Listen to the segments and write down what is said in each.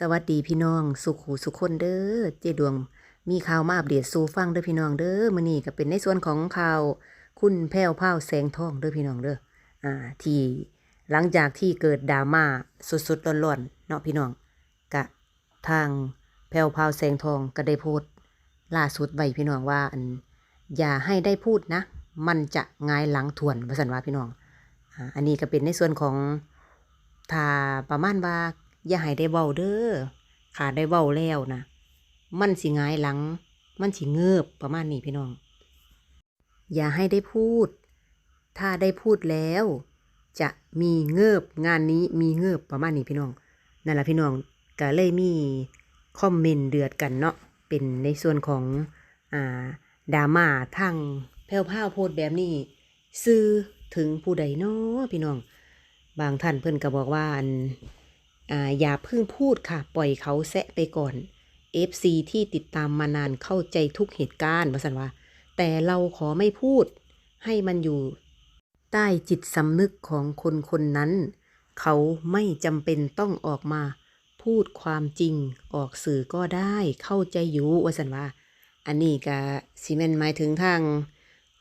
สวัสดีพี่น้อง สุขหูสุขคนเด้อเจดวง มีข่าวมาอัปเดตสู่ฟังเด้อพี่น้องเด้อมื้อนี้ก็เป็นในส่วนของข่าว คุณแพ้วพราวแสงทองเด้อพี่น้องเด้ออ่าที่หลังจากที่เกิดดราม่าสุดๆร้อนๆเนาะพี่น้องกะทางแพ้วพราวแสงทองก็ได้โพสต์ล่าสุดไว้พี่น้องว่าอันอย่าให้ได้พูดนะ มันจะงายหลังทวนว่าซั่นว่าพี่น้องอ่าอันนี้ก็เป็นในส่วนของถ้าประมาณว่า อย่าให้ได้เว้าเด้อขาได้เว้าแล้วนะมันสิงายหลัง มันสิเงือบประมาณนี้พี่น้อง อย่าให้ได้พูด ถ้าได้พูดแล้ว จะมีเงือบงานนี้มีเงือบประมาณนี้พี่น้องนั่นแหละพี่น้องก็เลยมีคอมเมนต์เดือดกันเนาะเป็นในส่วนของอ่าดราม่าทางแพ้วพราโพดแบบนี้ ซื้อถึงผู้ใดเนาะพี่น้อง บางท่านเพิ่อนก็บอกว่าอัน อ่าอย่าเพิ่งพูดค่ะ ปล่อยเขาแซะไปก่อน FC ที่ติดตามมานานเข้าใจทุกเหตุการณ์ว่าสันว่า แต่เราขอไม่พูด ให้มันอยู่ ใต้จิตสำนึกของคนคนนั้น เขาไม่จำเป็นต้องออกมา พูดความจริงออกสื่อก็ได้เข้าใจอยู่ว่าสันว่า อันนี้ก็ซีเมนหมายถึงทาง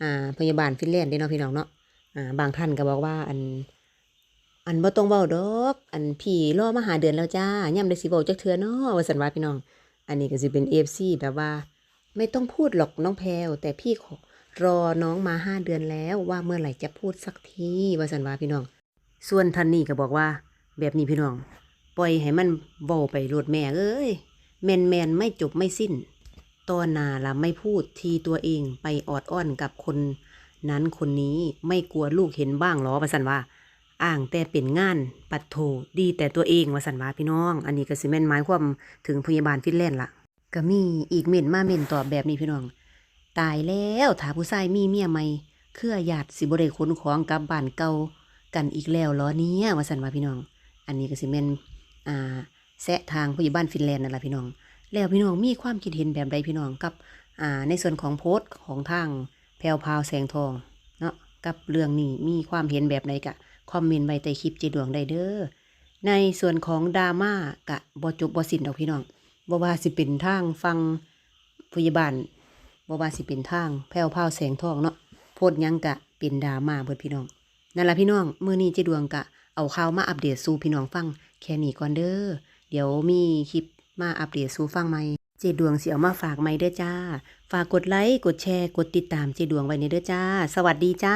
อ่าพยาบาลฟินแลนด์เด้เนาะพี่น้องเนาะอ่าบางท่านก็บอกว่าอัน อันบ่ต้องเว้าดอก อันพี่รอมาหาเดือนแล้วจ้ายามได้สิเว้าจักเทื่อเนาะว่าซั่นว่าพี่น้อง อันนี้ก็สิเป็น FC แบบว่า ไม่ต้องพูดหรอกน้องแพรวแต่พี่ขอรอน้องมาห้าเดือนแล้วว่าเมื่อไหร่จะพูดสักทีว่าซั่นว่าพี่น้อง ส่วนท่านนี้ก็บอกว่า แบบนี้พี่น้อง ปล่อยให้มันเว้าไปโลดแม่เอ้ยแมนๆไม่จบไม่สิ้นตอนหนาละไม่พูดทีตัวเองไปออดอ้อนกับคนนั้นคนนี้ไม่กลัวลูกเห็นบ้างหรอว่าซั่นว่า อ้างแต่เป็นงานปัดโถดีแต่ตัวเองว่าสันว่าพี่น้อง อันนี้ก็สิแม่นหมายความถึงพยาบาลฟินแลนด์ละก็มีอีกเม่นมาเม่นตอบแบบนี้พี่น้อง ตายแล้วถ้าผู้ชายมีเมียใหม่เครือญาติสิบ่ได้ขนของกลับบ้านเก่ากันอีกแล้วเหรอเนี่ยว่าสันว่าพี่น้อง อันนี้ก็สิแม่นอ่าแซะทางพยาบาลฟินแลนด์นั่นแหละพี่น้อง แล้วพี่น้องมีความคิดเห็นแบบใดพี่น้องกับอ่าในส่วนของโพสต์ของทางแพรวพาวแสงทองเนาะกับเรื่องนี้มีความเห็นแบบใดกะ คอมเมนต์ไว้ใต้คลิปเจดวงได้เด้อในส่วนของดราม่ากะบ่จบบ่สิ้นดอกพี่น้องบ่ว่าสิเป็นทางฟังพยาบาลบ่ว่าสิเป็นทางแผ่วพราแสงทองเนาะโพดยังกะเป็นดราม่าเบิดพี่น้องนั่นละพี่น้องมื้อนี้เจดวงกะเอาข่าวมาอัปเดตสู่พี่น้องฟังแค่นี้ก่อนเด้อเดี๋ยวมีคลิปมาอัปเดตสู่ฟังใหม่เจดวงเสิเอามาฝากใหม่เด้อจ้า ฝากกดไลค์กดแชร์กดติดตามเจดวงไว้ในเด้อจ้า สวัสดีจ้า